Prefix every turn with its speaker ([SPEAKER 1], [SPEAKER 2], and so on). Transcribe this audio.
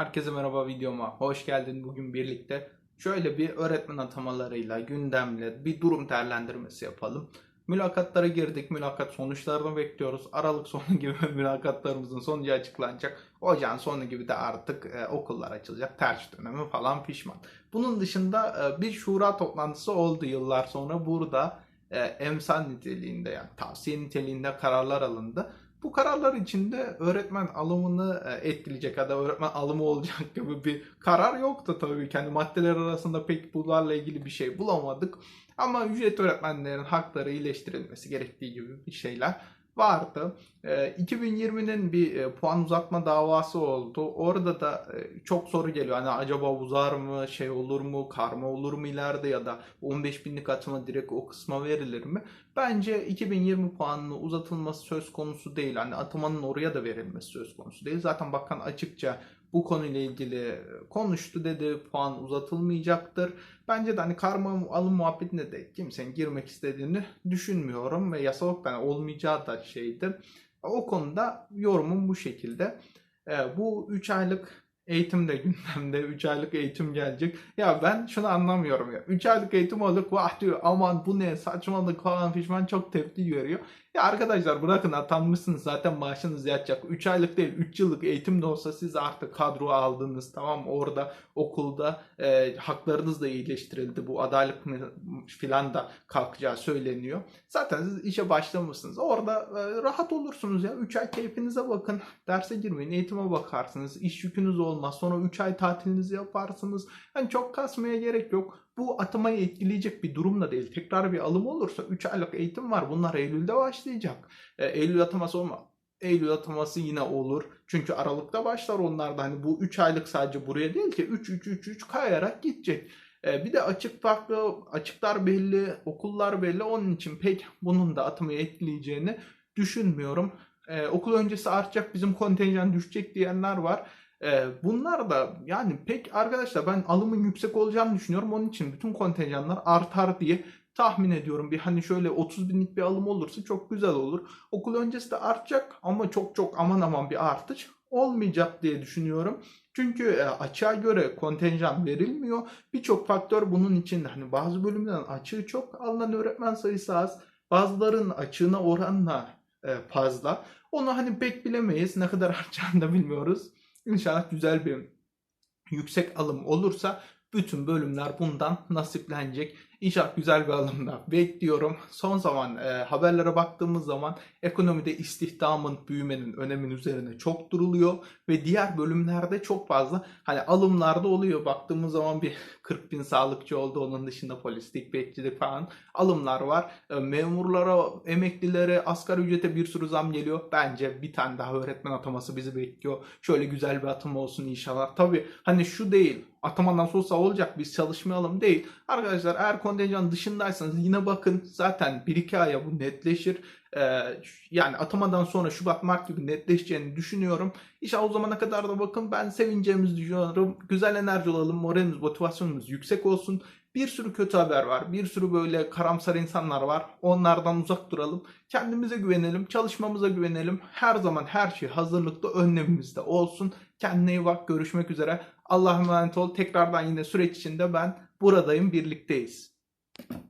[SPEAKER 1] Herkese merhaba videoma hoş geldin. Bugün birlikte şöyle bir öğretmen atamalarıyla gündemle bir durum değerlendirmesi yapalım. Mülakatlara girdik. Mülakat sonuçlarını bekliyoruz. Aralık sonu gibi mülakatlarımızın sonucu açıklanacak. Ocağın sonu gibi de artık e, okullar açılacak. Ters dönemi falan pişman. Bunun dışında e, bir şura toplantısı oldu yıllar sonra. Burada e, emsal niteliğinde yani tavsiye niteliğinde kararlar alındı. Bu kararlar içinde öğretmen alımını e, etkileyecek ya da öğretmen alımı olacak gibi bir karar yoktu tabii ki. Hani maddeler arasında pek bunlarla ilgili bir şey bulamadık. Ama ücret öğretmenlerin hakları iyileştirilmesi gerektiği gibi bir şeyler vardı. E, 2020'nin bir e, puan uzatma davası oldu. Orada da e, çok soru geliyor. Hani acaba uzar mı, şey olur mu, karma olur mu ileride ya da 15 binlik atama direkt o kısma verilir mi? Bence 2020 puanının uzatılması söz konusu değil. Hani atamanın oraya da verilmesi söz konusu değil. Zaten bakan açıkça bu konuyla ilgili konuştu dedi puan uzatılmayacaktır. Bence de hani karma alım muhabbetine de kimsenin girmek istediğini düşünmüyorum ve yasal olarak da hani olmayacağı da şeydi. O konuda yorumum bu şekilde. Ee, bu 3 aylık eğitim de gündemde. 3 aylık eğitim gelecek. Ya ben şunu anlamıyorum ya. 3 aylık eğitim aldık vah diyor aman bu ne saçmalık falan pişman çok tepki görüyor. Ya arkadaşlar bırakın atanmışsınız zaten maaşınız yatacak. 3 aylık değil 3 yıllık eğitim de olsa siz artık kadro aldınız tamam? Orada okulda e, haklarınız da iyileştirildi. Bu adalet filan da kalkacağı söyleniyor. Zaten siz işe başlamışsınız. Orada e, rahat olursunuz ya. 3 ay keyfinize bakın. Derse girmeyin, eğitime bakarsınız. İş yükünüz olmaz. Sonra 3 ay tatilinizi yaparsınız. Hani çok kasmaya gerek yok. Bu atamayı etkileyecek bir durum da değil. Tekrar bir alım olursa 3 aylık eğitim var. Bunlar Eylül'de başlayacak. E, Eylül ataması olma. Eylül ataması yine olur. Çünkü Aralık'ta başlar onlar da. Hani bu 3 aylık sadece buraya değil ki 3 3 3 3 kayarak gidecek. E, bir de açık farklı, açıklar belli, okullar belli. Onun için pek bunun da atamayı etkileyeceğini düşünmüyorum. E, okul öncesi artacak, bizim kontenjan düşecek diyenler var. E, bunlar da yani pek arkadaşlar ben alımın yüksek olacağını düşünüyorum. Onun için bütün kontenjanlar artar diye tahmin ediyorum. Bir hani şöyle 30 binlik bir alım olursa çok güzel olur. Okul öncesi de artacak ama çok çok aman aman bir artış olmayacak diye düşünüyorum. Çünkü e, açığa göre kontenjan verilmiyor. Birçok faktör bunun içinde. Hani bazı bölümlerin açığı çok, alınan öğretmen sayısı az. Bazıların açığına oranla e, fazla. Onu hani pek bilemeyiz. Ne kadar artacağını da bilmiyoruz. İnşallah güzel bir yüksek alım olursa bütün bölümler bundan nasiplenecek. İnşallah güzel bir alımda bekliyorum. Son zaman e, haberlere baktığımız zaman ekonomide istihdamın büyümenin önemin üzerine çok duruluyor ve diğer bölümlerde çok fazla hani alımlarda oluyor. Baktığımız zaman bir 40 bin sağlıkçı oldu. Onun dışında polislik, bekçilik falan alımlar var. E, memurlara, emeklilere, asgari ücrete bir sürü zam geliyor. Bence bir tane daha öğretmen ataması bizi bekliyor. Şöyle güzel bir atama olsun inşallah. Tabii hani şu değil. Atamadan olsa olacak biz çalışmayalım değil. Arkadaşlar eğer kontenjan dışındaysanız yine bakın zaten 1-2 aya bu netleşir. Ee, yani atamadan sonra Şubat Mart gibi netleşeceğini düşünüyorum. İnşallah o zamana kadar da bakın ben sevineceğimizi düşünüyorum. Güzel enerji olalım, moralimiz, motivasyonumuz yüksek olsun. Bir sürü kötü haber var. Bir sürü böyle karamsar insanlar var. Onlardan uzak duralım. Kendimize güvenelim, çalışmamıza güvenelim. Her zaman her şey hazırlıkta önlemimizde olsun. Kendine iyi bak. Görüşmek üzere. Allah'a emanet ol. Tekrardan yine süreç içinde ben buradayım. Birlikteyiz. you